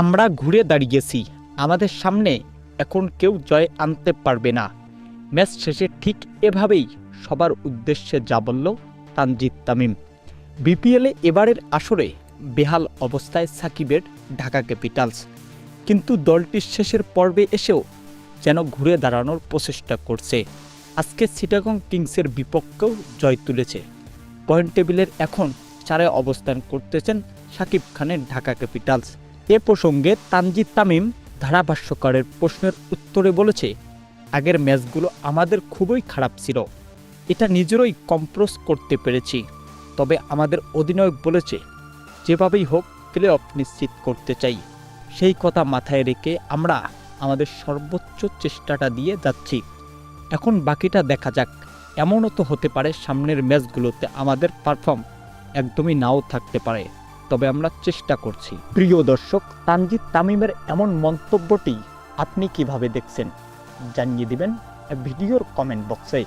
আমরা ঘুরে দাঁড়িয়েছি। আমাদের সামনে এখন কেউ জয় আনতে পারবে না। ম্যাচ শেষে ঠিক এভাবেই সবার উদ্দেশ্যে যা বলল তানজিদ তামিম। বিপিএলে এবারের আসরে বেহাল অবস্থায় সাকিবের ঢাকা ক্যাপিটালস। কিন্তু দলটির শেষের পর্বে এসেও যেন ঘুরে দাঁড়ানোর প্রচেষ্টা করছে। আজকে সিটাগং কিংসের বিপক্ষেও জয় তুলেছে। পয়েন্ট টেবিলের এখন চারে অবস্থান করতেছেন সাকিব খানের ঢাকা ক্যাপিটালস। এ প্রসঙ্গে তানজিদ তামিম ধারাভাষ্যকারের প্রশ্নের উত্তরে বলেছে, আগের ম্যাচগুলো আমাদের খুবই খারাপ ছিল। এটা নিজেরই কম্প্রোজ করতে পেরেছি। তবে আমাদের অধিনায়ক বলেছে, যেভাবেই হোক প্লে অফ নিশ্চিত করতে চাই। সেই কথা মাথায় রেখে আমরা আমাদের সর্বোচ্চ চেষ্টাটা দিয়ে যাচ্ছি। এখন বাকিটা দেখা যাক। এমনও তো হতে পারে সামনের ম্যাচগুলোতে আমাদের পারফর্ম একদমই নাও থাকতে পারে। তবে আমরা চেষ্টা করছি। প্রিয় দর্শক, তানজিদ তামিমের এমন মন্তব্যটি আপনি কীভাবে দেখছেন? জানিয়ে দিবেন ভিডিওর কমেন্ট বক্সে।